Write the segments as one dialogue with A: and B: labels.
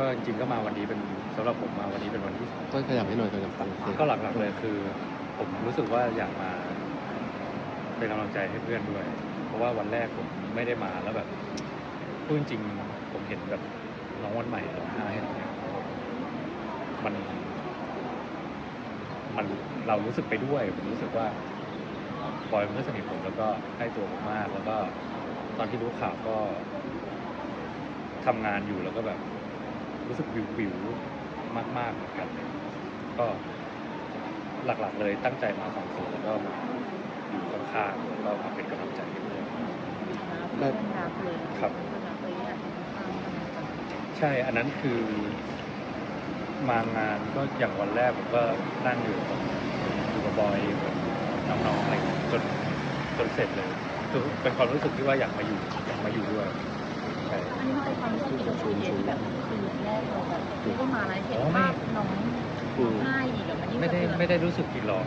A: ก็จริงๆก็มาวันนี้เป็นสำหรับผมมาวันนี้เป็นวันที่สอง
B: ก็ขยับให้หน่อยขยับโอเค
A: ก็หลักๆเลยคือ ผมรู้สึกว่าอยากมาเป็นกำลังใจให้เพื่อนด้วย เพราะว่าวันแรกผมไม่ได้มาแล้วแบบพูดจริงๆผมเห็นแบบน้องวันใหม่ร้องไห้เนี่ยมันมันเรารู้สึกไปด้วยผมรู้สึกว่าบอยเป็นเพื่อนสนิทผมแล้วก็ใกล้ตัวผมมากแล้วก็ตอนที่รู้ข่าวก็ทำงานอยู่แล้วก็แบบ รู้สึกวิววิวมากๆเหมือนกัน ก็หลักๆเลยตั้งใจมาฟังสียงแล้วก็มาอยู่ข้างๆแล้วก็มาเป็นกำลังใจให้เพื่อน
C: เพื่อนรักเลย
A: ครับ
C: เพื่อนรักเลยใช่
A: อันนั้นคือมางานก็อย่างวันแรกผมก็นั่งอยู่กับอยู่กับบอยกับน้องๆอะไรจนจนเสร็จเลยคือเป็นความรู้สึกที่ว่าอยากมาอยู่อยากมาอยู่ด้วย ใช่
C: อันนี้มันเป็นความรู้สึกที่เราคุยกันแบบคืนแรกเราแบบไม่ได้มาแล้วเห็นภาพน้อง
B: อืม
C: ไห้อีกอะมันยิ่ง
A: ไม่ได้ไม่ได้รู้สึกผิดหรอก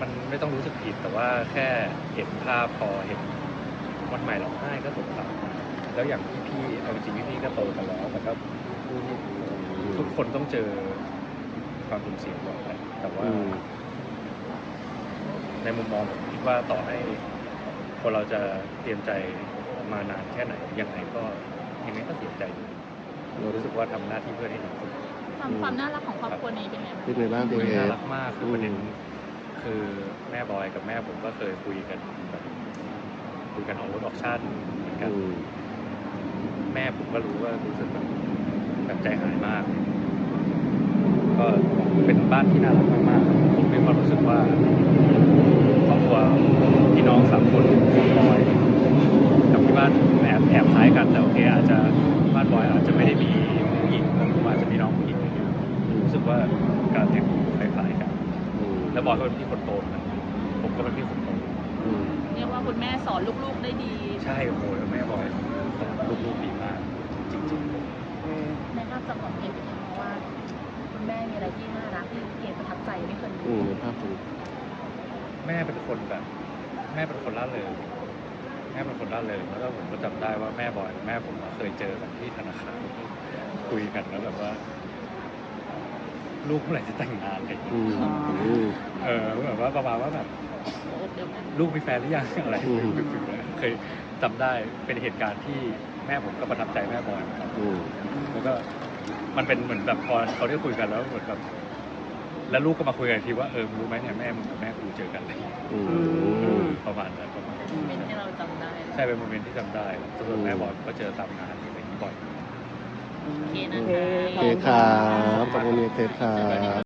A: มันไม่ต้องรู้สึกผิดแต่ว่าแค่เห็นภาพพอเห็นวันใหม่ร้องไห้ก็สงสารแล้วอย่างพี่ๆเอาจริงๆพี่ก็โตกันแล้วแต่ก็ทุกคนต้องเจอความสูญเสียบ่อยแหละแต่ว่า ในมุมมองผมคิดว่าต่อให้คนเราจะเตรียมใจ มานานแค่ไหนยังไงก็ยังไงก็เสียใจอยู่เรารู้สึกว่าทำหน้าที่เพื่อนให้ดีที่สุด
C: ความความน่ารักของครอบครัวนี้เป็นไงบ้าง
B: เป็นไงบ้างพี่
A: คุย
B: เอ
A: น่า
B: ฟ
A: รักมากคือประเด็นคือแม่บอยกับแม่ผมก็เคยคุยกันแบบคุยกันออกรถออกชาติเหมือนกัน
B: อืม
A: แม่ผมก็รู้ว่ารู้สึกแบบแบบใจหายมาก ก็เป็นบ้านที่น่ารักมากๆผมมีความรู้สึกว่าครอบครัวพี่น้องสามคนของบอยกับที่บ้านผมแอบแอบค ล้ายกันแต่โอเคอาจจะบ้านบอยอาจจะไม่ได้มีผู้หญิงของผมอาจจะมีน้องผู้หญิงเยอะรู้สึกว่าการเลี้ยงดูคล้ายๆกัน
B: อืม
A: แล้วบอยก็เป็นพี่คนโตเหมือนกันผมก็เป็นพี่คนโต
B: อืม
C: เรียกว่าคุณแม่สอนลูกๆได้ดี
A: ใช่โอ้โหแล้วแม่บอยสอนลูกๆดีมากจริง
C: ในภาพจำของเกดเป็นยังไงเพราะว่า คุณแม่มีอะไรที่น่ารักที่เกดประทับใจไม่เคยมี
B: อืมในภาพตรง
A: ๆแม่เป็นคนแบบ แม่เป็นคนร่าเริงแม่เป็นคนร่าเริงแล้วก็ผมก็จำได้ว่าแม่บอยกับแม่ผมอะเคยเจอกันที่ธนาคารคุยกันแล้วแบบว่า ลูกเมื่อไหร่จะแต่งงานอะไรอย่างเงี้ย
B: อืมอืม
A: เออแบบว่าประมาณว่าแบบ
C: โอบเดียวกัน
A: ลูกมีแฟนหรือยังอะไร
B: อืม
A: เคยจำได้เป็นเหตุการณ์ที่แม่ผมก็ประทับใจแม่บอยเหมือนกัน
B: อืม
A: แล้วก็มันเป็นเหมือนแบบพอเขาได้คุยกันแล้วเหมือนแบบแล้วลูกก็มาคุยกันอีกทีว่าเออมึงรู้ไหมเนี่ยแม่มึงกับแม่กูเจอกันอะไรอย่างเงี้ย
B: อื
D: อื
B: ม
C: จำได้
A: ใช่เป็นโมเมนต์ที่จำได้ส่วนแม่บอยผมก็เจอตามงานอะไรอย่างนี้บ่อย
C: โอเคนะ
D: โอเค
C: คะ
B: โอเคครับขอบคุณเอฟครับ